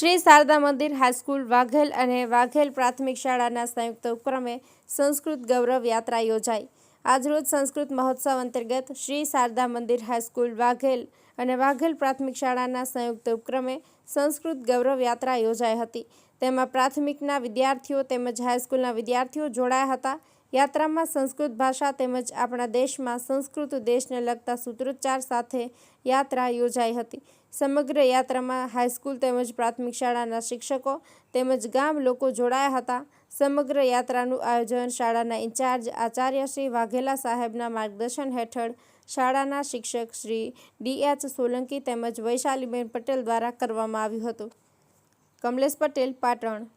શ્રી શારદા મંદિર, હાઈસ્કૂલ, વાઘેલ અને વાઘેલ પ્રાથમિક શાળાના સંયુક્ત ઉપક્રમે સંસ્કૃત ગૌરવ યાત્રા યોજાઈ. આજરોજ સંસ્કૃત મહોત્સવ અંતર્ગત શ્રી શારદા મંદિર, હાઈસ્કૂલ, વાઘેલ અને વાઘેલ પ્રાથમિક શાળાના સંયુક્ત ઉપક્રમે સંસ્કૃત ગૌરવ યાત્રા યોજાઈ હતી. તેમાં પ્રાથમિકના વિદ્યાર્થીઓ તેમજ હાઈસ્કૂલના વિદ્યાર્થીઓ જોડાયા હતા. યાત્રામાં સંસ્કૃત ભાષા તેમજ આપણા દેશમાં સંસ્કૃત દેશને લગતા સૂત્રોચ્ચાર સાથે યાત્રા યોજાઈ હતી. સમગ્ર યાત્રામાં હાઈસ્કૂલ તેમજ પ્રાથમિક શાળાના શિક્ષકો તેમજ ગામ લોકો જોડાયા હતા. સમગ્ર યાત્રાનું આયોજન શાળાના ઇન્ચાર્જ આચાર્ય શ્રી વાઘેલા સાહેબના માર્ગદર્શન હેઠળ શાળાના શિક્ષક શ્રી ડી એચ સોલંકી તેમજ વૈશાલીબેન પટેલ દ્વારા કરવામાં આવ્યું હતું. કમલેશ પટેલ, પાટણ.